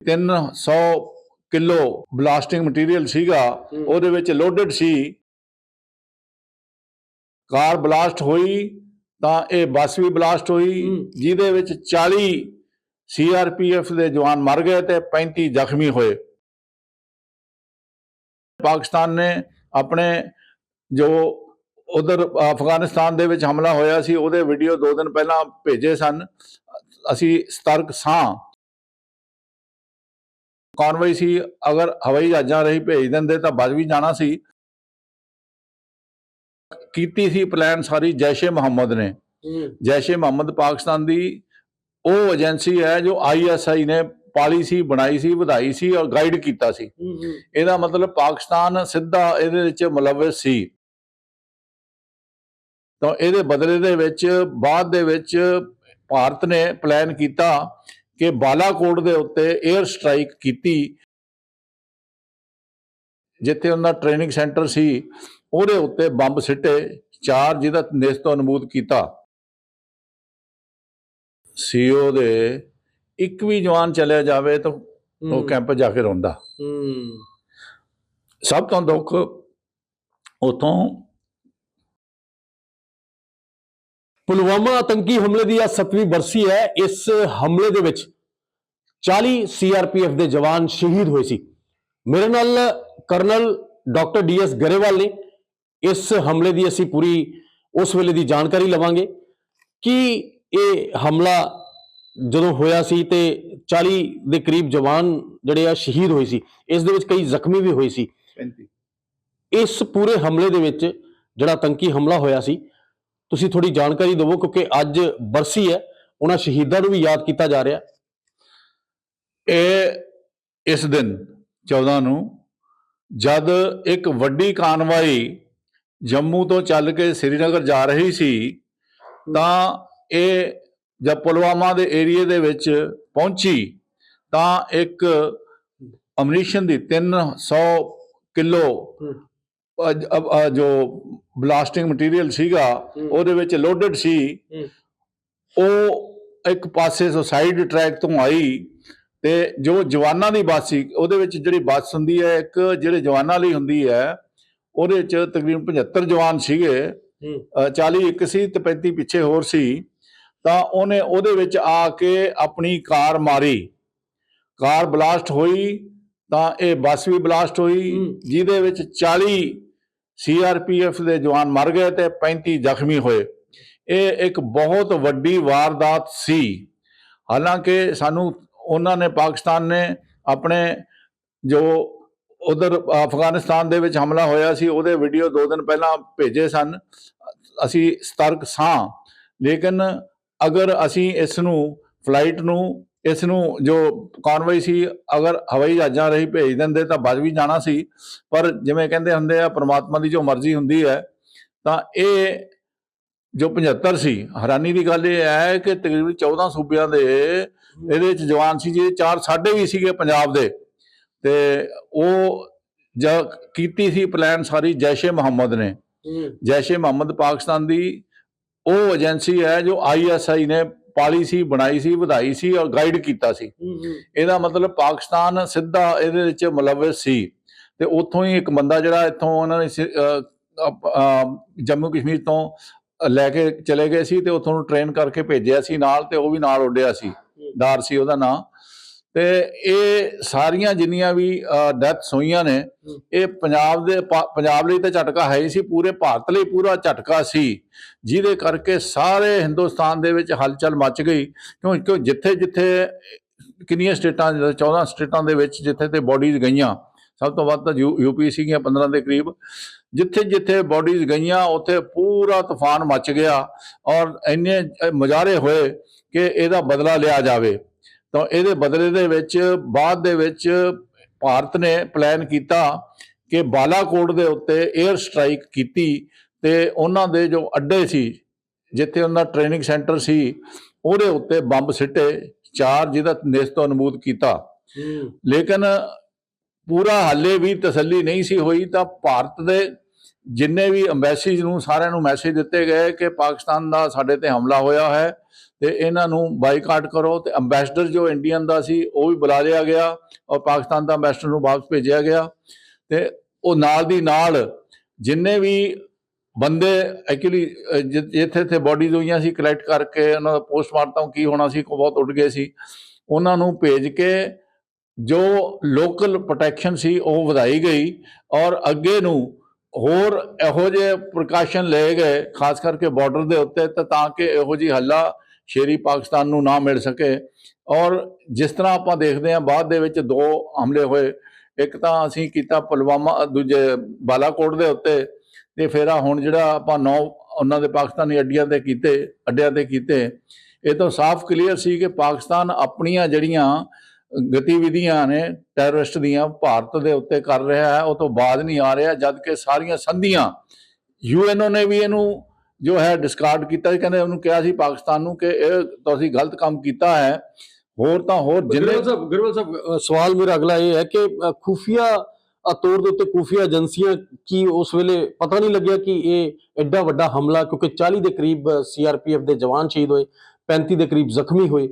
300 kilo ਬਲਾਸਟਿੰਗ material ਸੀਗਾ ਉਹਦੇ ਵਿੱਚ ਲੋਡਡ ਸੀ। ਕਾਰ ਬਲਾਸਟ ਹੋਈ ਤਾਂ ਇਹ ਬੱਸ ਵੀ ਬਲਾਸਟ ਹੋਈ। ਜਿਹਦੇ ਵਿੱਚ 40 ਸੀਆਰਪੀਐਫ ਦੇ ਜਵਾਨ ਮਰ ਗਏ ਤੇ 35 ਜ਼ਖਮੀ ਹੋਏ। ਪਾਕਿਸਤਾਨ ਨੇ ਆਪਣੇ ਜੋ ਉਧਰ ਅਫਗਾਨਿਸਤਾਨ ਦੇ ਵਿੱਚ ਹਮਲਾ ਹੋਇਆ ਸੀ ਉਹਦੇ ਵੀਡੀਓ ਦੋ ਦਿਨ ਪਹਿਲਾਂ ਭੇਜੇ ਸਨ। ਅਸੀਂ ਸਤਰਕ ਸਾਂ। ਕਾਨਵਾਈ ਸੀ ਅਗਰ ਹਵਾਈ ਜਹਾਜ਼ਾਂ ਰਹੀ ਭੇਜ ਦਿੰਦੇ ਤਾਂ ਬਚ ਵੀ ਜਾਣਾ ਸੀ। ਕੀਤੀ ਸੀ ਪਲਾਨ ਸਾਰੀ ਜੈਸ਼ੇ ਮੁਹੰਮਦ ਨੇ। ਜੈਸ਼ੇ ਮੁਹੰਮਦ ਪਾਕਿਸਤਾਨ ਦੀ ਉਹ ਏਜੰਸੀ ਹੈ ਜੋ ਆਈਐਸਆਈ ਨੇ ਪਾਲਿਸੀ ਬਣਾਈ ਸੀ ਵਧਾਈ ਸੀ ਔਰ ਗਾਈਡ ਕੀਤਾ ਸੀ। ਇਹਦਾ ਮਤਲਬ ਪਾਕਿਸਤਾਨ ਸਿੱਧਾ ਇਹਦੇ ਵਿੱਚ ਮੁਲਵਸ ਸੀ। ਤਾਂ ਇਹਦੇ ਬਦਲੇ ਦੇ ਵਿੱਚ ਬਾਅਦ ਦੇ ਵਿੱਚ ਭਾਰਤ ਨੇ ਪਲਾਨ ਕੀਤਾ ਕਿ ਬਾਲਾਕੋਟ ਦੇ ਉੱਤੇ 에ਅਰ ਸਟ੍ਰਾਈਕ ਕੀਤੀ। ਜਿੱਥੇ ਉਹਨਾਂ ਟ੍ਰੇਨਿੰਗ ਸੈਂਟਰ ਸੀ ਉਹਦੇ ਉੱਤੇ ਬੰਬ ਸਿੱਟੇ ਚਾਰ ਜਿਹਦਾ ਨੇਸਤੋ ਅਨਮੋਦ ਕੀਤਾ। ਸੀਓ ਦੇ ਇੱਕ ਵੀ ਜਵਾਨ ਚਲਿਆ ਜਾਵੇ ਤਾਂ ਉਹ ਕੈਂਪ ਜਾ ਕੇ ਰੋਂਦਾ। ਸਭ ਤੋਂ ਦੁੱਖ ਉਥੋਂ ਪੁਲਵਾਮਾ ਆਤੰਕੀ ਹਮਲੇ ਦੀ ਅੱਜ 7ਵੀਂ ਬਰਸੀ ਹੈ। ਇਸ ਹਮਲੇ ਦੇ ਵਿੱਚ 40 ਸੀਆਰਪੀਐਫ ਦੇ ਜਵਾਨ ਸ਼ਹੀਦ ਹੋਏ ਸੀ। ਮੇਰੇ ਨਾਲ ਕਰਨਲ ਡਾਕਟਰ ਡੀਐਸ ਗਰੇਵਾਲ ਨੇ। ਇਸ ਹਮਲੇ ਦੀ ਅਸੀਂ ਪੂਰੀ ਉਸ ਵੇਲੇ ਦੀ ਜਾਣਕਾਰੀ ਲਵਾਂਗੇ ਕਿ ਇਹ ਹਮਲਾ ਜਦੋਂ ਹੋਇਆ ਸੀ ਤੇ 40 ਦੇ ਕਰੀਬ ਜਵਾਨ ਜਿਹੜੇ ਆ ਸ਼ਹੀਦ ਹੋਏ ਸੀ। ਇਸ ਦੇ ਵਿੱਚ ਕਈ ਜ਼ਖਮੀ ਵੀ ਹੋਏ ਸੀ। ਇਸ ਪੂਰੇ ਹਮਲੇ ਦੇ ਵਿੱਚ ਜਿਹੜਾ ਆਤੰਕੀ ਹਮਲਾ ਹੋਇਆ ਸੀ ਤੁਸੀਂ ਥੋੜੀ ਜਾਣਕਾਰੀ ਦਿਵੋ ਕਿਉਂਕਿ ਅੱਜ ਬਰਸੀ ਹੈ ਉਹਨਾਂ ਸ਼ਹੀਦਾਂ ਨੂੰ ਵੀ ਯਾਦ ਕੀਤਾ ਜਾ ਰਿਹਾ। ਇਹ ਇਸ ਦਿਨ 14 ਨੂੰ ਜਦ ਇੱਕ ਵੱਡੀ ਕਾਨਵਾਈ ਜੰਮੂ ਤੋਂ ਚੱਲ ਕੇ ਸ੍ਰੀਨਗਰ ਜਾ ਰਹੀ ਸੀ ਤਾਂ ਇਹ ਜਦ ਪੁਲਵਾਮਾ ਦੇ ਏਰੀਏ ਦੇ ਵਿੱਚ ਪਹੁੰਚੀ ਤਾਂ ਇੱਕ ਅਮਨੀਸ਼ਨ ਦੀ 300 ਕਿਲੋ ਜੋ ਬਲਾਸਟਿੰਗ ਮਟੀਰੀਅਲ ਸੀਗਾ ਉਹਦੇ ਵਿੱਚ ਲੋਡਡ ਸੀ। ਉਹ ਇੱਕ ਪਾਸੇ ਤੋਂ ਸਾਈਡ ਟਰੈਕ ਤੋਂ ਆਈ ਤੇ ਜੋ ਜਵਾਨਾਂ ਦੀ ਬੱਸ ਸੀ ਉਹਦੇ ਵਿੱਚ ਜਿਹੜੀ ਬੱਸ ਹੁੰਦੀ ਹੈ ਇੱਕ ਜਿਹੜੇ ਜਵਾਨਾਂ ਲਈ ਹੁੰਦੀ ਹੈ ਉਹਦੇ ਚ ਤਕਰੀਬਨ 75 ਜਵਾਨ ਸੀਗੇ। ਅ, 40 ਇੱਕ ਸੀ ਤੇ 35 ਪਿੱਛੇ ਹੋਰ ਸੀ। ਤਾਂ ਉਹਨੇ ਉਹਦੇ ਵਿੱਚ ਆ ਕੇ ਆਪਣੀ ਕਾਰ ਮਾਰੀ। ਕਾਰ ਬਲਾਸਟ ਹੋਈ ਤਾਂ ਇਹ ਬੱਸ ਵੀ ਬਲਾਸਟ ਹੋਈ। ਜਿਹਦੇ ਵਿੱਚ 40 ਸੀਆਰਪੀਐਫ ਦੇ ਜਵਾਨ ਮਰ ਗਏ ਤੇ 35 ਜ਼ਖਮੀ ਹੋਏ। ਇਹ ਇੱਕ ਬਹੁਤ ਵੱਡੀ ਵਾਰਦਾਤ ਸੀ। ਹਾਲਾਂਕਿ ਸਾਨੂੰ ਉਹਨਾਂ ਨੇ ਪਾਕਿਸਤਾਨ ਨੇ ਆਪਣੇ ਜੋ ਉਧਰ ਅਫਗਾਨਿਸਤਾਨ ਦੇ ਵਿੱਚ ਹਮਲਾ ਹੋਇਆ ਸੀ, ਉਹਦੇ ਵੀਡੀਓ ਦੋ ਦਿਨ ਪਹਿਲਾਂ ਭੇਜੇ ਸਨ। ਅਸੀਂ ਸਤਰਕ ਸਾਂ। ਲੇਕਿਨ ਅਗਰ ਅਸੀਂ ਇਸ ਨੂੰ ਫਲਾਈਟ ਨੂੰ ਇਸ ਨੂੰ ਜੋ ਕਾਨਵਾਈ ਸੀ ਅਗਰ ਹਵਾਈ ਜਹਾਜ਼ਾਂ ਰਹੀ ਭੇਜ ਦਿੰਦੇ ਤਾਂ ਬਚ ਵੀ ਜਾਣਾ ਸੀ। ਪਰ ਜਿਵੇਂ ਕਹਿੰਦੇ ਹੁੰਦੇ ਆ ਪ੍ਰਮਾਤਮਾ ਦੀ ਜੋ ਮਰਜ਼ੀ ਹੁੰਦੀ ਹੈ ਤਾਂ ਇਹ ਜੋ 75 ਸੀ ਹੈਰਾਨੀ ਦੀ ਗੱਲ ਇਹ ਹੈ ਕਿ ਤਕਰੀਬਨ 14 ਸੂਬਿਆਂ ਦੇ ਇਹਦੇ ਵਿੱਚ ਜਵਾਨ ਸੀ ਜਿਹਦੇ ਚਾਰ ਸਾਡੇ ਵੀ ਸੀਗੇ ਪੰਜਾਬ ਦੇ। ਤੇ ਉਹ ਜ ਕੀਤੀ ਸੀ ਪਲਾਨ ਸਾਰੀ ਜੈਸ਼ੇ ਮੁਹੰਮਦ ਨੇ। ਜੈਸ਼ੇ ਮੁਹੰਮਦ ਪਾਕਿਸਤਾਨ ਦੀ ਉਹ ਏਜੰਸੀ ਹੈ ਜੋ ਆਈਐਸਆਈ ਨੇ ਪਾਲਿਸੀ ਬਣਾਈ ਸੀ ਵਧਾਈ ਸੀ ਔਰ ਗਾਈਡ ਕੀਤਾ ਸੀ। ਇਹਦਾ ਮਤਲਬ ਪਾਕਿਸਤਾਨ ਸਿੱਧਾ ਇਹਦੇ ਵਿੱਚ ਮੁਲਵਸ ਸੀ। ਤੇ ਉੱਥੋਂ ਹੀ ਇੱਕ ਬੰਦਾ ਜਿਹੜਾ ਇੱਥੋਂ ਉਹਨਾਂ ਨੇ ਸਿ- ਜੰਮੂ ਕਸ਼ਮੀਰ ਤੋਂ ਲੈ ਕੇ ਚਲੇ ਗਏ ਸੀ ਤੇ ਉੱਥੋਂ ਨੂੰ ਟ੍ਰੇਨ ਕਰਕੇ ਭੇਜਿਆ ਸੀ ਨਾਲ ਤੇ ਉਹ ਵੀ ਨਾਲ ਉੱਡਿਆ ਸੀ। ਡਾਰ ਸੀ ਉਹਦਾ ਨਾਂ। ਤੇ ਇਹ ਸਾਰੀਆਂ ਜਿੰਨੀਆਂ ਵੀ ਡੈਥਸ ਹੋਈਆਂ ਨੇ ਇਹ ਪੰਜਾਬ ਦੇ ਪੰਜਾਬ ਲਈ ਤਾਂ ਝਟਕਾ ਹੈ ਹੀ ਸੀ ਪੂਰੇ ਭਾਰਤ ਲਈ ਪੂਰਾ ਝਟਕਾ ਸੀ। ਜਿਹਦੇ ਕਰਕੇ ਸਾਰੇ ਹਿੰਦੁਸਤਾਨ ਦੇ ਵਿੱਚ ਹਲਚਲ ਮਚ ਗਈ। ਕਿਉਂ ਕਿਉਂ ਜਿੱਥੇ ਜਿੱਥੇ ਕਿੰਨੀਆਂ ਸਟੇਟਾਂ 14 ਸਟੇਟਾਂ ਦੇ ਵਿੱਚ ਜਿੱਥੇ ਤੇ ਬੋਡੀਜ਼ ਗਈਆਂ ਸਭ ਤੋਂ ਵੱਧ ਤਾਂ ਯੂਪੀ ਸੀਗੀਆਂ 15 ਦੇ ਕਰੀਬ। ਜਿੱਥੇ ਜਿੱਥੇ ਬੋਡੀਜ਼ ਗਈਆਂ ਉੱਥੇ ਪੂਰਾ ਤੂਫਾਨ ਮਚ ਗਿਆ ਔਰ ਇੰਨੇ ਅ, ਮੁਜ਼ਾਹਰੇ ਹੋਏ ਕਿ ਇਹਦਾ ਬਦਲਾ ਲਿਆ ਜਾਵੇ। ਤਾਂ ਇਹਦੇ ਬਦਲੇ ਦੇ ਵਿੱਚ ਬਾਅਦ ਦੇ ਵਿੱਚ ਭਾਰਤ ਨੇ ਪਲਾਨ ਕੀਤਾ ਕਿ ਬਾਲਾਕੋਟ ਦੇ ਉੱਤੇ 에ਅਰ ਸਟ੍ਰਾਈਕ ਕੀਤੀ ਤੇ ਉਹਨਾਂ ਦੇ ਜੋ ਅੱਡੇ ਸੀ ਜਿੱਥੇ ਉਹਨਾਂ ਟ੍ਰੇਨਿੰਗ ਸੈਂਟਰ ਸੀ ਉਹਦੇ ਉੱਤੇ ਬੰਬ ਸਿੱਟੇ ਚਾਰ ਜਿਹਦਾ ਨੇਸਤੋ ਅਨਮੋਦ ਕੀਤਾ। ਲੇਕਿਨ ਪੂਰਾ ਹਾਲੇ ਵੀ ਤਸੱਲੀ ਨਹੀਂ ਸੀ ਹੋਈ ਤਾਂ ਭਾਰਤ ਦੇ ਜਿੰਨੇ ਵੀ ਅੰਬੈਸੀਜ਼ ਨੂੰ ਸਾਰਿਆਂ ਨੂੰ ਮੈਸੇਜ ਦਿੱਤੇ ਗਏ ਕਿ ਪਾਕਿਸਤਾਨ ਦਾ ਸਾਡੇ ਤੇ ਹਮਲਾ ਹੋਇਆ ਹੈ ਤੇ ਇਹਨਾਂ ਨੂੰ ਬਾਈਕਾਟ ਕਰੋ ਤੇ ਅੰਬੈਸਡਰ ਜੋ ਇੰਡੀਅਨ ਦਾ ਸੀ, ਉਹ ਵੀ ਬੁਲਾ ਲਿਆ ਗਿਆ ਔਰ ਪਾਕਿਸਤਾਨ ਦਾ ਅੰਬੈਸਡਰ ਨੂੰ ਵਾਪਸ ਭੇਜਿਆ ਗਿਆ। ਤੇ ਉਹ ਨਾਲ ਦੀ ਨਾਲ ਜਿੰਨੇ ਵੀ ਬੰਦੇ ਐਕਚੁਅਲੀ ਜਿੱਥੇ ਇੱਥੇ ਬੋਡੀਜ਼ ਹੋਈਆਂ ਸੀ ਕਲੈਕਟ ਕਰਕੇ ਉਹਨਾਂ ਦਾ ਪੋਸਟਮਾਰਟਮ ਕੀ ਹੋਣਾ ਸੀ ਕੋ ਬਹੁਤ ਉੱਡ ਗਏ ਸੀ। ਉਹਨਾਂ ਨੂੰ ਭੇਜ ਕੇ ਜੋ ਲੋਕਲ ਪ੍ਰੋਟੈਕਸ਼ਨ ਸੀ, ਉਹ ਵਧਾਈ ਗਈ ਔਰ ਅੱਗੇ ਨੂੰ ਹੋਰ ਇਹੋ ਜਿਹੇ ਪ੍ਰਕਾਸ਼ਨ ਲਏ ਗਏ, ਖਾਸ ਕਰਕੇ ਬਾਰਡਰ ਦੇ ਉੱਤੇ, ਤਾਂ ਤਾਂ ਕਿ ਇਹੋ ਜਿਹੀ ਹੱਲਾ ਸ਼ੇਰੀ ਪਾਕਿਸਤਾਨ ਨੂੰ ਨਾ ਮਿਲ ਸਕੇ। ਔਰ ਜਿਸ ਤਰ੍ਹਾਂ ਆਪਾਂ ਦੇਖਦੇ ਹਾਂ, ਬਾਅਦ ਦੇ ਵਿੱਚ ਦੋ ਹਮਲੇ ਹੋਏ। ਇੱਕ ਤਾਂ ਅਸੀਂ ਕੀਤਾ ਪੁਲਵਾਮਾ, ਦੂਜੇ ਬਾਲਾਕੋਟ ਦੇ ਉੱਤੇ। ਤੇ ਫਿਰ ਆ ਹੁਣ ਜਿਹੜਾ ਆਪਾਂ ਨੌ ਉਹਨਾਂ ਦੇ ਪਾਕਿਸਤਾਨੀ ਅੱਡੀਆਂ ਤੇ ਕੀਤੇ, ਅੱਡਿਆਂ ਤੇ ਕੀਤੇ। ਇਹ ਤਾਂ ਸਾਫ਼ ਕਲੀਅਰ ਸੀ ਕਿ ਪਾਕਿਸਤਾਨ ਆਪਣੀਆਂ ਜਿਹੜੀਆਂ ਗਤੀਵਿਧੀਆਂ ਨੇ ਟੈਰਰਿਸਟ ਦੀਆਂ ਭਾਰਤ ਦੇ ਉੱਤੇ ਕਰ ਰਿਹਾ ਹੈ, ਉਹ ਤੋਂ ਬਾਅਦ ਨਹੀਂ ਆ ਰਿਹਾ ਜਦ ਕਿ ਸਾਰੀਆਂ ਸੰਧੀਆਂ ਯੂਐਨਓ ਨੇ ਵੀ ਇਹਨੂੰ ਜੋ ਹੈ ਡਿਸਕਾਰਡ ਕੀਤਾ ਸੀ ਕਹਿੰਦੇ ਉਹਨੂੰ ਕਿਹਾ ਸੀ ਪਾਕਿਸਤਾਨ ਨੂੰ ਕਿ ਇਹ ਤੁਸੀਂ ਗਲਤ ਕੰਮ ਕੀਤਾ ਹੈ। ਹੋਰ ਤਾਂ ਹੋਰ ਜਿੰਨੇ ਸਾਹਿਬ ਗਿਰਵਲ ਸਾਹਿਬ ਸਵਾਲ ਮੇਰਾ ਅਗਲਾ ਇਹ ਹੈ ਕਿ ਅ, ਤੌਰ ਦੇ ਉੱਤੇ ਖੁਫੀਆ ਏਜੰਸੀਆਂ ਕੀ ਉਸ ਵੇਲੇ ਪਤਾ ਨਹੀਂ ਲੱਗਿਆ ਕਿ ਇਹ ਐਡਾ ਵੱਡਾ ਹਮਲਾ ਕਿਉਂਕਿ 40 ਦੇ ਕਰੀਬ ਸੀਆਰਪੀਐਫ ਦੇ ਜਵਾਨ ਸ਼ਹੀਦ ਹੋਏ 35 ਦੇ ਕਰੀਬ ਜ਼ਖਮੀ ਹੋਏ।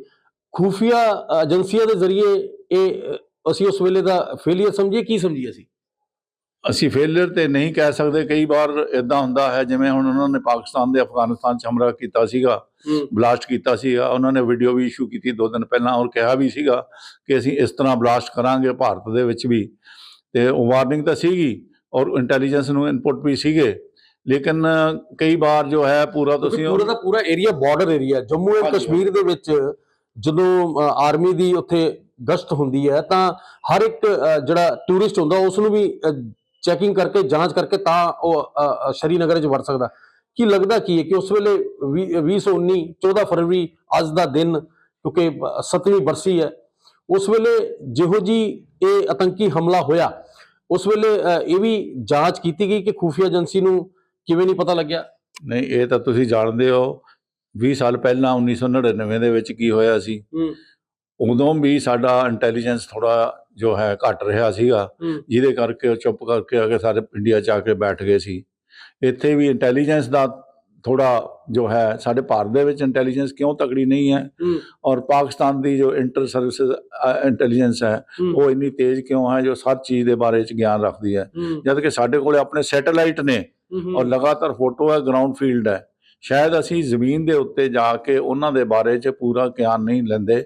ਖੁਫੀਆ ਏਜੰਸੀਆਂ ਦੇ ਜ਼ਰੀਏ ਇਹ ਅਸੀਂ ਉਸ ਵੇਲੇ ਦਾ ਫੇਲੀਅਰ ਸਮਝੀਏ ਕੀ ਸਮਝੀਏ ਅਸੀਂ? ਅਸੀਂ ਫੇਲਿਅਰ ਤੇ ਨਹੀਂ ਕਹਿ ਸਕਦੇ। ਕਈ ਵਾਰ ਇਦਾਂ ਹੁੰਦਾ ਹੈ ਜਿਵੇਂ ਹੁਣ ਉਹਨਾਂ ਨੇ ਪਾਕਿਸਤਾਨ ਦੇ ਅਫਗਾਨਿਸਤਾਨ ਚ ਹਮਲਾ ਕੀਤਾ ਸੀਗਾ ਬਲਾਸਟ ਕੀਤਾ ਸੀਗਾ। ਉਹਨਾਂ ਨੇ ਵੀਡੀਓ ਵੀ ਇਸ਼ੂ ਕੀਤੀ ਦੋ ਦਿਨ ਪਹਿਲਾਂ ਔਰ ਕਿਹਾ ਵੀ ਸੀਗਾ ਕਿ ਅਸੀਂ ਇਸ ਤਰ੍ਹਾਂ ਬਲਾਸਟ ਕਰਾਂਗੇ ਭਾਰਤ ਦੇ ਵਿੱਚ ਵੀ। ਤੇ ਉਹ ਵਾਰਨਿੰਗ ਤਾਂ ਸੀਗੀ ਔਰ ਇੰਟੈਲੀਜੈਂਸ ਨੂੰ ਇਨਪੁਟ ਵੀ ਸੀਗੇ। ਲੇਕਿਨ ਕਈ ਵਾਰ ਜੋ ਹੈ ਪੂਰਾ ਤੁਸੀਂ ਪੂਰਾ ਦਾ ਪੂਰਾ area border area Jammu and Kashmir ਦੇ ਵਿੱਚ ਜਦੋਂ ਆਰਮੀ ਦੀ ਉੱਥੇ ਗਸ਼ਤ ਹੁੰਦੀ ਹੈ ਤਾਂ ਹਰ ਇੱਕ ਜਿਹੜਾ ਟੂਰਿਸਟ ਹੁੰਦਾ ਉਸ ਨੂੰ ਵੀ ਚੈਕਿੰਗ ਕਰਕੇ ਜਾਂਚ ਕਰਕੇ ਤਾਂ ਉਹ ਸ਼੍ਰੀਨਗਰ 'ਚ ਵੜ ਸਕਦਾ। ਕੀ ਲੱਗਦਾ ਕੀ ਹੈ ਕਿ ਉਸ ਵੇਲੇ 2019 14 ਫਰਵਰੀ ਅੱਜ ਦਾ ਦਿਨ ਕਿਉਂਕਿ 7ਵੀਂ ਬਰਸੀ ਹੈ ਉਸ ਵੇਲੇ ਜਿਹੋ ਜੀ ਇਹ ਆਤੰਕੀ ਹਮਲਾ ਹੋਇਆ ਉਸ ਵੇਲੇ ਇਹ ਵੀ ਜਾਂਚ ਕੀਤੀ ਗਈ ਕਿ ਖੂਫੀਆ ਏਜੰਸੀ ਨੂੰ ਕਿਵੇਂ ਨਹੀਂ ਪਤਾ ਲੱਗਿਆ? ਨਹੀਂ ਇਹ ਤਾਂ ਤੁਸੀਂ ਜਾਣਦੇ ਹੋ 20 ਸਾਲ ਪਹਿਲਾਂ 1999 ਦੇ ਵਿੱਚ ਕੀ ਹੋਇਆ ਸੀ? ਉਦੋਂ ਵੀ ਸਾਡਾ ਇੰਟੈਲੀਜੈਂਸ ਥੋੜਾ ਜੋ ਹੈ ਘਟ ਰਿਹਾ ਸੀਗਾ ਜਿਹਦੇ ਕਰਕੇ ਉਹ ਚੁੱਪ ਕਰਕੇ ਆ ਕੇ ਸਾਰੇ ਇੰਡੀਆ ਚ ਆ ਕੇ ਬੈਠ ਗਏ ਸੀ। ਇੱਥੇ ਵੀ ਇੰਟੈਲੀਜੈਂਸ ਦਾ ਥੋੜਾ ਜੋ ਹੈ ਸਾਡੇ ਭਾਰਤ ਦੇ ਵਿੱਚ ਇੰਟੈਲੀਜੈਂਸ ਕਿਉਂ ਤਕੜੀ ਨਹੀਂ ਹੈ? ਔਰ ਪਾਕਿਸਤਾਨ ਦੀ ਜੋ ਇੰਟਰ ਸਰਵਿਸਿਜ਼ ਇੰਟੈਲੀਜੈਂਸ ਹੈ। ਉਹ ਇੰਨੀ ਤੇਜ਼ ਕਿਉਂ ਹੈ ਜੋ ਹਰ ਚੀਜ਼ ਦੇ ਬਾਰੇ ਚ ਗਿਆਨ ਰੱਖਦੀ ਹੂੰ? ਜਦ ਕਿ ਸਾਡੇ ਕੋਲੇ ਆਪਣੇ ਸੈਟੇਲਾਈਟ ਨੇ ਔਰ ਲਗਾਤਾਰ ਫੋਟੋ ਹੈ ਗਰਾਊਂਡ ਫੀਲਡ ਹੈ। ਸ਼ਾਇਦ ਅਸੀਂ ਜ਼ਮੀਨ ਦੇ ਉੱਤੇ ਜਾ ਕੇ ਉਹਨਾਂ ਦੇ ਬਾਰੇ 'ਚ ਪੂਰਾ ਗਿਆਨ ਨਹੀਂ ਲੈਂਦੇ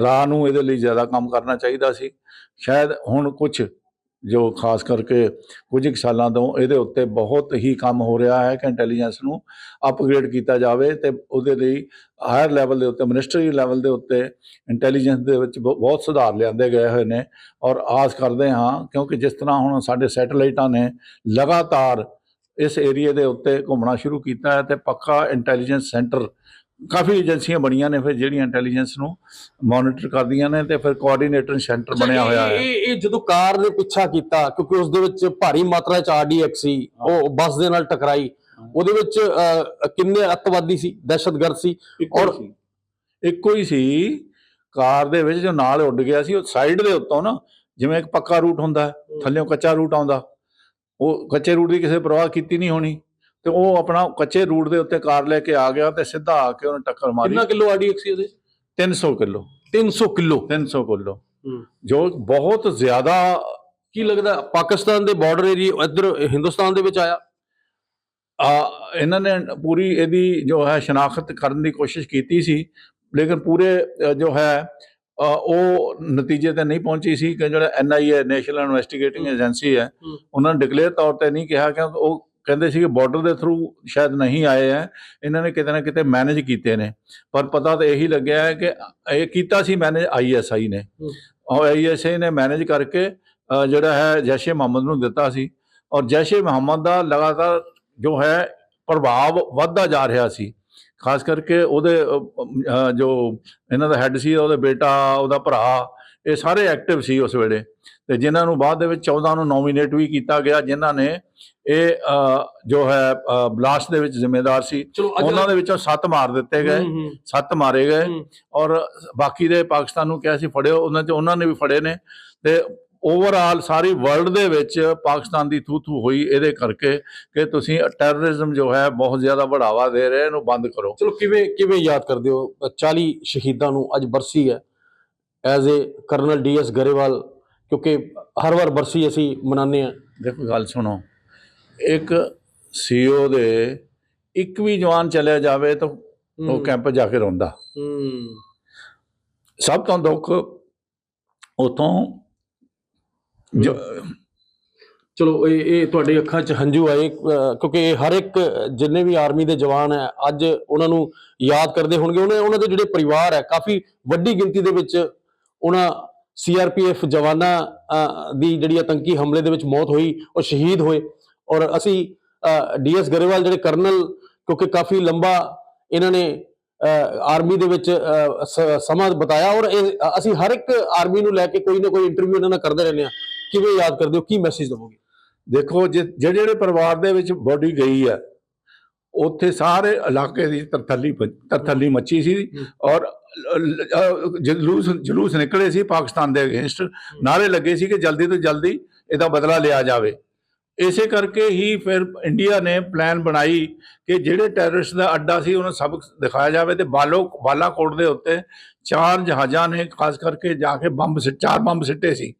ਰਾਹ ਨੂੰ ਇਹਦੇ ਲਈ ਜ਼ਿਆਦਾ ਕੰਮ ਕਰਨਾ ਚਾਹੀਦਾ ਸੀ। ਸ਼ਾਇਦ ਹੁਣ ਕੁਝ ਜੋ ਖਾਸ ਕਰਕੇ ਕੁਝ ਕੁ ਸਾਲਾਂ ਤੋਂ ਇਹਦੇ ਉੱਤੇ ਬਹੁਤ ਹੀ ਕੰਮ ਹੋ ਰਿਹਾ ਹੈ ਕਿ ਇੰਟੈਲੀਜੈਂਸ ਨੂੰ ਅਪਗ੍ਰੇਡ ਕੀਤਾ ਜਾਵੇ ਤੇ ਉਹਦੇ ਲਈ ਹਾਇਰ ਲੈਵਲ ਦੇ ਉੱਤੇ ਮਿਨਿਸਟਰੀ ਲੈਵਲ ਦੇ ਉੱਤੇ ਇੰਟੈਲੀਜੈਂਸ ਦੇ ਵਿੱਚ ਬਹੁ- ਬਹੁਤ ਸੁਧਾਰ ਲਿਆਂਦੇ ਗਏ ਹੋਏ ਨੇ। ਔਰ ਆਸ ਕਰਦੇ ਹਾਂ, ਕਿਉਂਕਿ ਜਿਸ ਤਰ੍ਹਾਂ ਹੁਣ ਸਾਡੇ ਸੈਟੇਲਾਈਟਾਂ ਨੇ ਲਗਾਤਾਰ ਇਸ ਏਰੀਏ ਦੇ ਉੱਤੇ ਘੁੰਮਣਾ ਸ਼ੁਰੂ ਕੀਤਾ ਹੈ ਤੇ ਪੱਕਾ ਇੰਟੈਲੀਜੈਂਸ ਸੈਂਟਰ ਕਾਫੀ ਏਜੰਸੀਆਂ ਬਣੀਆਂ ਨੇ ਫਿਰ ਜਿਹੜੀਆਂ ਇੰਟੈਲੀਜੈਂਸ ਨੂੰ ਮੋਨੀਟਰ ਕਰਦੀਆਂ ਨੇ ਤੇ ਫਿਰ ਕੋਆਰਡੀਨੇਟਰ ਸੈਂਟਰ ਬਣਿਆ ਹੋਇਆ ਹੈ। ਇਹ ਇਹ ਜਦੋਂ ਕਾਰ ਨੇ ਪਿੱਛਾ ਕੀਤਾ ਕਿਉਂਕਿ ਉਸ ਦੇ ਵਿੱਚ ਭਾਰੀ ਮਾਤਰਾ ਚ ਆਰਡੀਐਕਸ ਸੀ ਉਹ ਬੱਸ ਦੇ ਨਾਲ ਟਕਰਾਈ। ਉਹਦੇ ਵਿੱਚ ਕਿੰਨੇ ਅੱਤਵਾਦੀ ਸੀ ਦਹਿਸ਼ਤਗਰਦ ਸੀ? ਔਰ- ਇੱਕੋ ਹੀ ਸੀ। ਕਾਰ ਦੇ ਵਿੱਚ ਜੋ ਨਾਲ ਉੱਡ ਗਿਆ ਸੀ ਉਹ ਸਾਈਡ ਦੇ ਉੱਤੋਂ ਨਾ ਜਿਵੇਂ ਇੱਕ ਪੱਕਾ ਰੂਟ ਹੁੰਦਾ ਥੱਲੇੋਂ ਕੱਚਾ ਰੂਟ ਆਉਂਦਾ। ਉਹ ਕੱਚੇ ਰੂਟ ਦੀ ਕਿਸੇ ਪਰਵਾਹ ਕੀਤੀ ਨਹੀਂ ਹੋਣੀ ਤੇ ਉਹ ਆਪਣਾ ਕੱਚੇ ਰੂਟ ਦੇ ਉੱਤੇ ਕਾਰ ਲੈ ਕੇ ਆ ਗਿਆ ਤੇ ਸਿੱਧਾ ਆ ਕੇ ਉਹਨੇ ਟੱਕਰ ਮਾਰੀ। ਕਿੰਨਾ ਕਿਲੋ ਆਰਡੀਐਕਸ ਸੀ ਉਹਦੇ? 300 ਕਿਲੋ। 300 ਕਿਲੋ? 300 ਕਿਲੋ। ਜੋ ਬਹੁਤ ਜ਼ਿਆਦਾ ਕੀ ਲੱਗਦਾ ਪਾਕਿਸਤਾਨ ਦੇ ਬਾਰਡਰ ਏਰੀਆ ਇੱਧਰ ਹਿੰਦੁਸਤਾਨ ਦੇ ਵਿੱਚ ਆਇਆ? ਆ ਇਹਨਾਂ ਨੇ ਪੂਰੀ ਇਹਦੀ ਜੋ ਹੈ ਸ਼ਨਾਖਤ ਕਰਨ ਦੀ ਕੋਸ਼ਿਸ਼ ਕੀਤੀ ਸੀ ਲੇਕਿਨ ਪੂਰੇ ਜੋ ਹੈ ਉਹ ਨਤੀਜੇ ਤੇ ਨਹੀਂ ਪਹੁੰਚੀ ਸੀ ਕਿ ਜਿਹੜਾ ਐਨਆਈਏ ਨੈਸ਼ਨਲ ਇਨਵੈਸਟੀਗੇਟਿੰਗ। ਏਜੰਸੀ ਹੈ। ਉਹਨਾਂ ਨੇ ਡਿਕਲੇਅਰ ਤੌਰ ਤੇ ਨਹੀਂ ਕਿਹਾ ਕਿਉਂਕਿ ਉਹ ਕਹਿੰਦੇ ਸੀ ਕਿ ਬਾਰਡਰ ਦੇ ਥਰੂ ਸ਼ਾਇਦ ਨਹੀਂ ਆਏ ਹੈ ਇਹਨਾਂ ਨੇ ਕਿਤੇ ਨਾ ਕਿਤੇ ਮੈਨੇਜ ਕੀਤੇ ਨੇ ਪਰ ਪਤਾ ਤਾਂ ਇਹੀ ਲੱਗਿਆ ਹੈ ਕਿ ਇਹ ਕੀਤਾ ਸੀ ਮੈਨੇਜ ਆਈਐਸਆਈ ਨੇ। ਔਰ ਆਈਐਸਆਈ ਨੇ ਮੈਨੇਜ ਕਰਕੇ ਜਿਹੜਾ ਹੈ ਜੈਸ਼ੇ ਮੁਹੰਮਦ ਨੂੰ ਦਿੱਤਾ ਸੀ ਔਰ ਜੈਸ਼ੇ ਮੁਹੰਮਦ ਦਾ ਲਗਾਤਾਰ ਜੋ ਹੈ ਪ੍ਰਭਾਵ ਵੱਧਦਾ ਜਾ ਰਿਹਾ ਸੀ ਖਾਸ ਕਰਕੇ ਉਹਦੇ ਜੋ ਇਹਨਾਂ ਦਾ ਹੈੱਡ ਸੀ ਉਹਦਾ ਬੇਟਾ ਉਹਦਾ ਭਰਾ ਇਹ ਸਾਰੇ ਐਕਟਿਵ ਸੀ ਉਸ ਵੇਲੇ। ਤੇ ਜਿਨ੍ਹਾਂ ਨੂੰ ਬਾਅਦ ਦੇ ਵਿੱਚ 14 ਨੂੰ ਨੋਮੀਨੇਟ ਵੀ ਕੀਤਾ ਗਿਆ ਜਿਨ੍ਹਾਂ ਨੇ ਇਹ ਜੋ ਹੈ ਬਲਾਸਟ ਦੇ ਵਿੱਚ ਜ਼ਿੰਮੇਦਾਰ ਸੀ। ਉਹਨਾਂ ਦੇ ਵਿੱਚੋਂ 7 ਮਾਰ ਦਿੱਤੇ ਗਏ 7 ਮਾਰੇ ਗਏ। ਔਰ ਬਾਕੀ ਦੇ ਪਾਕਿਸਤਾਨ ਨੂੰ ਕਿਹਾ ਸੀ ਫੜਿਓ ਉਹਨਾਂ ਚ ਉਹਨਾਂ ਨੇ ਵੀ ਫੜੇ ਨੇ। ਤੇ ਓਵਰਆਲ ਸਾਰੀ ਵਰਲਡ ਦੇ ਵਿੱਚ ਪਾਕਿਸਤਾਨ ਦੀ ਥੂ ਥੂ ਹੋਈ ਇਹਦੇ ਕਰਕੇ ਕਿ ਤੁਸੀਂ ਟੈਰਰਿਜ਼ਮ ਜੋ ਹੈ ਬਹੁਤ ਜ਼ਿਆਦਾ ਬੜਾਵਾ ਦੇ ਰਹੇ ਇਹਨੂੰ ਬੰਦ ਕਰੋ। ਚਲੋ ਕਿਵੇਂ ਕਿਵੇਂ ਯਾਦ ਕਰਦੇ ਹੋ? ਅ, 40 ਸ਼ਹੀਦਾਂ ਨੂੰ ਅੱਜ ਬਰਸੀ ਹੈ as a colonel D S Grewal ਕਿਉਂਕਿ ਹਰ ਵਾਰ ਬਰਸੀ ਅਸੀਂ ਮਨਾਉਂਦੇ ਹਾਂ। ਦੇਖੋ ਗੱਲ ਸੁਣੋ। ਇੱਕ ਸੀਓ ਦੇ ਇੱਕ ਵੀ ਜਵਾਨ ਚਲਿਆ ਜਾਵੇ ਤਾਂ ਉਹ ਕੈਂਪ ਜਾ ਕੇ ਰੋਂਦਾ। ਹੂੰ। ਸਭ ਤੋਂ ਦੁੱਖ ਉਥੋਂ ਚਲੋ ਇਹ ਇਹ ਤੁਹਾਡੇ ਅੱਖਾਂ 'ਚ ਹੰਝੂ ਆਏ ਅ, ਕਿਉਂਕਿ ਹਰ ਇੱਕ ਜਿੰਨੇ ਵੀ ਆਰਮੀ ਦੇ ਜਵਾਨ ਹੈ ਅੱਜ ਉਹਨਾਂ ਨੂੰ ਯਾਦ ਕਰਦੇ ਹੋਣਗੇ। ਉਹਨਾਂ ਉਹਨਾਂ ਦੇ ਜਿਹੜੇ ਪਰਿਵਾਰ ਹੈ ਕਾਫੀ ਵੱਡੀ ਗਿਣਤੀ ਦੇ ਵਿੱਚ ਉਹਨਾਂ ਸੀਆਰਪੀਐਫ ਜਵਾਨਾਂ ਦੀ ਜਿਹੜੀ ਆਤੰਕੀ ਹਮਲੇ ਦੇ ਵਿੱਚ ਮੌਤ ਹੋਈ ਉਹ ਸ਼ਹੀਦ ਹੋਏ। ਔਰ ਅਸੀਂ ਡੀਐਸ ਗਰੇਵਾਲ ਜਿਹੜੇ ਕਰਨਲ ਕਿਉਂਕਿ ਕਾਫੀ ਲੰਬਾ ਇਹਨਾਂ ਨੇ ਆਰਮੀ ਦੇ ਵਿੱਚ ਸਮਾਂ ਬਤਾਇਆ। ਔਰ ਇਹ ਅਸੀਂ ਹਰ ਇੱਕ ਆਰਮੀ ਨੂੰ ਲੈ ਕੇ ਕੋਈ ਨਾ ਕੋਈ ਇੰਟਰਵਿਊ ਇਹਨਾਂ ਨਾਲ ਕਰਦੇ ਰਹਿੰਦੇ ਹਾਂ। ਕਿਵੇਂ ਯਾਦ ਕਰਦੇ ਹੋ? ਕੀ ਮੈਸੇਜ ਦਵੋਗੇ? ਦੇਖੋ ਜਿਹੜੇ ਜਿਹੜੇ ਪਰਿਵਾਰ ਦੇ ਵਿੱਚ ਬੋਡੀ ਗਈ ਹੈ ਉੱਥੇ ਸਾਰੇ ਇਲਾਕੇ ਦੀ ਤਰਥੱਲੀ ਤਰਥੱਲੀ ਮੱਚੀ ਸੀ ਔਰ ਜਲੂਸ ਜਲੂਸ ਨਿਕਲੇ ਸੀ ਪਾਕਿਸਤਾਨ ਦੇ ਅਗੇਂਸਟ। ਨਾਰੇ ਲੱਗੇ ਸੀ ਕਿ ਜਲਦੀ ਤੋਂ ਜਲਦੀ ਇਹਦਾ ਬਦਲਾ ਲਿਆ ਜਾਵੇ। ਇਸੇ ਕਰਕੇ ਹੀ ਫਿਰ ਇੰਡੀਆ ਨੇ ਪਲਾਨ ਬਣਾਈ ਕਿ ਜਿਹੜੇ ਟੈਰਰਿਸਟ ਦਾ ਅੱਡਾ ਸੀ ਉਹਨੂੰ ਸਬਕ ਦਿਖਾਇਆ ਜਾਵੇ ਤੇ ਬਾਲੋ ਬਾਲਾਕੋਟ ਦੇ ਉੱਤੇ ਚਾਰ ਜਹਾਜ਼ਾਂ ਨੇ ਖਾਸ ਕਰਕੇ ਜਾ ਕੇ ਬੰਬ ਸਿ- ਚਾਰ ਬੰਬ ਸਿੱਟੇ ਸੀ।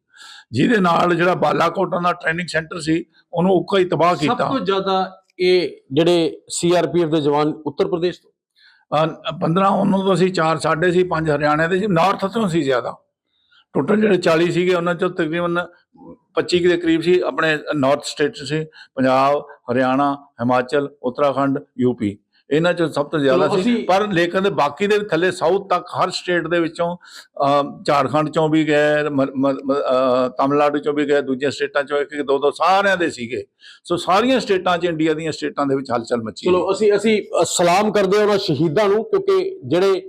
ਜਿਹਦੇ ਨਾਲ ਜਿਹੜਾ ਬਾਲਾਕੋਟਾਂ ਦਾ ਟ੍ਰੇਨਿੰਗ ਸੈਂਟਰ ਸੀ ਉਹਨੂੰ ਉੱਕਾ ਹੀ ਤਬਾਹ ਸਭ ਕੀਤਾ। ਤੋਂ ਜ਼ਿਆਦਾ ਇਹ ਜਿਹੜੇ ਸੀਆਰਪੀਐਫ ਦੇ ਜਵਾਨ ਉੱਤਰ ਪ੍ਰਦੇਸ਼ ਤੋਂ? ਅਹ 15 ਉਹਨੂੰ ਤੋਂ ਸੀ 4 ਸਾਡੇ ਸੀ 5 ਹਰਿਆਣੇ ਦੇ ਸੀ ਨਾਰਥ ਤੋਂ ਸੀ ਜ਼ਿਆਦਾ। ਟੋਟਲ ਜਿਹੜੇ 40 ਸੀਗੇ ਉਹਨਾਂ ਚੋਂ ਤਕਰੀਬਨ 25 ਕੁ ਦੇ ਕਰੀਬ ਸੀ ਆਪਣੇ ਨਾਰਥ ਸਟੇਟ ਸੀ ਪੰਜਾਬ ਹਰਿਆਣਾ ਹਿਮਾਚਲ ਉੱਤਰਾਖੰਡ ਯੂਪੀ ਇਹਨਾਂ ਚੋਂ ਸਭ ਤੋਂ ਜ਼ਿਆਦਾ ਸੀ ਪਰ ਲੇਕਿਨ ਦੇ ਬਾਕੀ ਦੇ ਥੱਲੇ ਸਾਊਥ ਤੱਕ ਹਰ ਸਟੇਟ ਦੇ ਵਿੱਚੋਂ ਝਾਰਖੰਡ ਚੋਂ ਵੀ ਗਏ ਤਮਿਲਨਾਡੂ ਚੋਂ ਵੀ ਗਏ ਦੂਜੀਆਂ ਸਟੇਟਾਂ ਚੋਂ ਇੱਕ ਇੱਕ ਦੋ ਦੋ ਸਾਰਿਆਂ ਦੇ ਸੀਗੇ। ਸੋ ਸਾਰੀਆਂ ਸਟੇਟਾਂ 'ਚ ਇੰਡੀਆ ਦੀਆਂ ਸਟੇਟਾਂ ਦੇ ਵਿੱਚ ਹਲਚਲ ਮੱਚੀ ਚਲੋ ਅਸੀਂ ਅਸੀਂ ਸਲਾਮ ਕਰਦੇ ਹਾਂ ਉਹਨਾਂ ਸ਼ਹੀਦਾਂ ਨੂੰ ਕਿਉਂਕਿ ਜਿਹੜੇ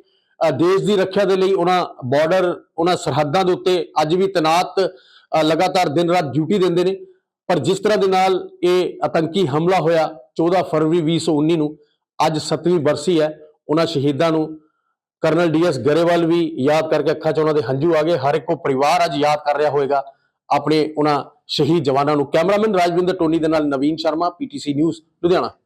ਦੇਸ਼ ਦੀ ਰੱਖਿਆ ਦੇ ਲਈ ਉਹਨਾਂ ਬਾਰਡਰ ਉਹਨਾਂ ਸਰਹੱਦਾਂ ਦੇ ਉੱਤੇ ਅੱਜ ਵੀ ਤੈਨਾਤ ਲਗਾਤਾਰ ਦਿਨ ਰਾਤ ਡਿਊਟੀ ਦਿੰਦੇ ਨੇ। ਪਰ ਜਿਸ ਤਰ੍ਹਾਂ ਦੇ ਨਾਲ ਇਹ ਆਤੰਕੀ ਹਮਲਾ ਹੋਇਆ 14 ਫਰਵਰੀ 2019 ਨੂੰ ਅੱਜ 7ਵੀਂ ਬਰਸੀ ਹੈ, ਉਹਨਾਂ ਸ਼ਹੀਦਾਂ ਨੂੰ ਕਰਨਲ ਡੀਐਸ ਗਰੇਵਾਲ ਵੀ ਯਾਦ ਕਰਕੇ ਅੱਖਾਂ 'ਚ ਉਹਨਾਂ ਦੇ ਹੰਝੂ ਆ ਗਏ। ਹਰ ਇੱਕੋ ਪਰਿਵਾਰ ਅੱਜ ਯਾਦ ਕਰ ਰਿਹਾ ਹੋਵੇਗਾ। ਆਪਣੇ ਉਹਨਾਂ ਸ਼ਹੀਦ ਜਵਾਨਾਂ ਨੂੰ ਕੈਮਰਾਮੈਨ ਰਾਜਵਿੰਦਰ ਟੋਨੀ ਦੇ ਨਾਲ ਨਵੀਨ ਸ਼ਰਮਾ ਪੀਟੀਸੀ ਨਿਊਜ਼, ਲੁਧਿਆਣਾ।